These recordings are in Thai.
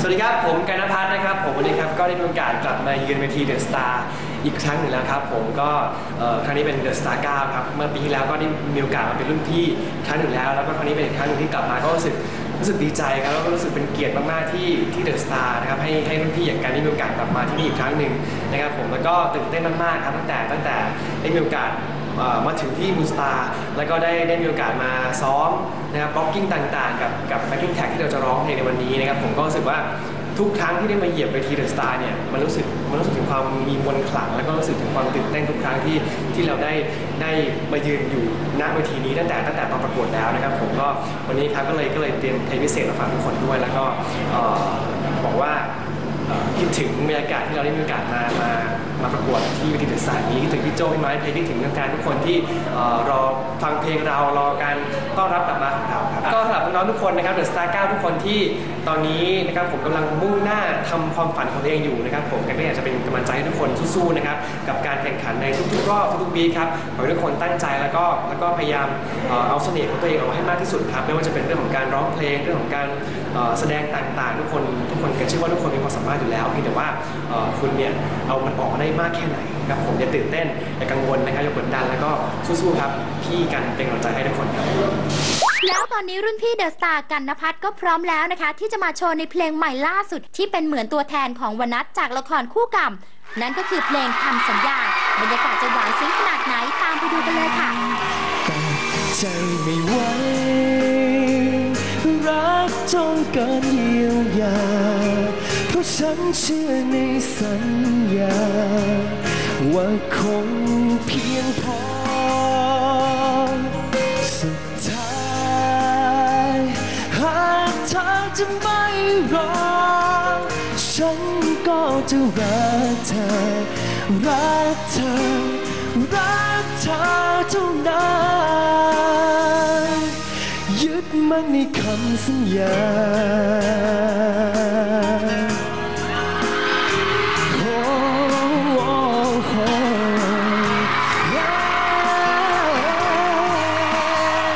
สวัสดีครับ ผมกันพัฒน์นะครับ ผมวันนี้ครับก็ได้มีโอกาสกลับมาเยือนเวทีเดอะสตาร์อีกครั้งหนึ่งแล้วครับ ผมก็ครั้งนี้เป็นเดอะสตาร์9ครับ เมื่อปีที่แล้วก็ได้มีโอกาสมาเป็นรุ่นพี่ครั้งหนึ่งแล้ว แล้วก็ครั้งนี้เป็นอีกครั้งหนึ่งที่กลับมาก็รู้สึกรู้สึกดีใจครับแล้วก็รู้สึกเป็นเกียรติมากๆที่ที่เดอะสตาร์นะครับให้ให้รุ่นพี่อย่างกันได้มีโอกาสกลับมาที่นี่อีกครั้งหนึ่งนะครับผมแล้วก็ตื่นเต้นมากๆครับตั้งแต่ตั้งแต่ได้มีโอกาส มาถึงที่มูสตาร์แล้วก็ได้ได้มีโอกาสมาซ้อมนะครับบล็อกกิ้งต่างๆ กับกับแบ็คกิ้งแท็กที่เราจะร้องเพลงในวันนี้นะครับผมก็รู้สึกว่าทุกครั้งที่ได้มาเหยียบเวทีเดอะสตาร์เนี่ยมันรู้สึกมันรู้สึกถึงความมีมนต์ขลัง แล้วก็รู้สึกถึงความตื่นเต้นทุกครั้งที่ที่เราได้ได้มายืนอยู่ณเวทีนี้ตั้งแต่ตั้งแต่ตอนประกวดแล้วนะครับผมก็วันนี้ครับก็เลยก็เลยเตรียมเพลงพิเศษมาฝากทุกคนด้วย แล้วก็บอกว่าคิดถึงบรรยากาศที่เราได้มีโอกาสมามา มาประกวดที่วิทยุศาสตร์นี้คิดถึงพี่โจพี่ไม้เพลงที่ถึงแฟนๆทุกคนที่รอฟังเพลงเรารอการต้อนรับกลับมาของเรา ก็สำหรับน้องทุกคนนะครับเดอะสตาร์9ทุกคนที่ตอนนี้นะครับผมกำลังมุ่งหน้าทำความฝันของตัวเองอยู่นะครับผมก็อยากจะเป็นกำลังใจให้ทุกคนสู้ๆนะครับกับการแข่งขันในทุกๆรอบทุกๆปีครับขอให้ทุกคนตั้งใจแล้วก็แล้วก็พยายามเอาเสน่ห์ของตัวเองออกมาให้มากที่สุดครับไม่ว่าจะเป็นเรื่องของการร้องเพลงเรื่องของการแสดงต่างๆ ทุกคนทุกคนก็เชื่อว่าทุกคนมีความสามารถอยู่แล้วเพียงแต่ว่าคุณเนี่ยเอามันออกมาได้มากแค่ไหนครับผมอย่าตื่นเต้นอย่ากังวลนะครับอย่ากดดันแล้วก็สู้ๆครับพี่กันเป็นกำลังใจให้ทุกคนครับ แล้วตอนนี้รุ่นพี่เดอะสตาร์กันนภัทรก็พร้อมแล้วนะคะ ที่จะมาโชว์ในเพลงใหม่ล่าสุดที่เป็นเหมือนตัวแทนของวนัทจากละครคู่กรรม นั่นก็คือเพลงคำสัญญา บรรยากาศจะหวานซึ้งขนาดไหนตามไปดูกันเลยค่ะใจไม่ไหวรักจนเกินเยียวยาเพราะฉันเชื่อในสัญญา ว่าคงเพียงพอ จะไม่รอ ฉันก็จะรักเธอ รักเธอ รักเธอเท่านั้นยึดมั่นในคำสัญญาโอ้โอ้โอ้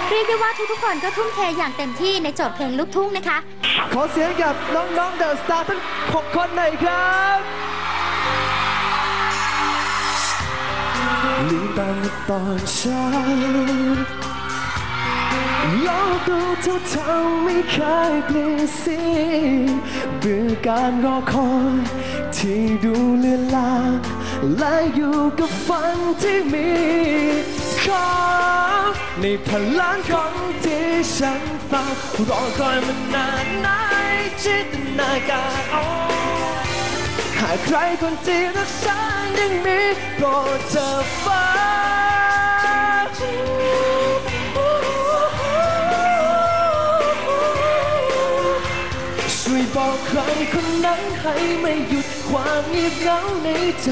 เรียกได้ว่าทุกๆคนก็ทุ่มเทอย่างเต็มที่ในโจทย์เพลงลูกทุ่งนะคะ ขอเสียงกับน้องๆเดอะสตาร์ทั้ง 6 คนหน่อยครับลืมตามาตอนเช้าโลกดูเท่าเท่าๆไม่เคยเปลี่ยนสีเบื่อการรอคอยที่ดูเลือนลางและอยู่กับฝันที่มีขอ ในพลังของที่ฉันฟังรอคอยมานานในจิตนาการอ๋อหากใครคนที่รักฉันยังมีโปรดเธอฟังช่วยบอกใครคนนั้นให้ไม่หยุดความเงียบเหงาในใจ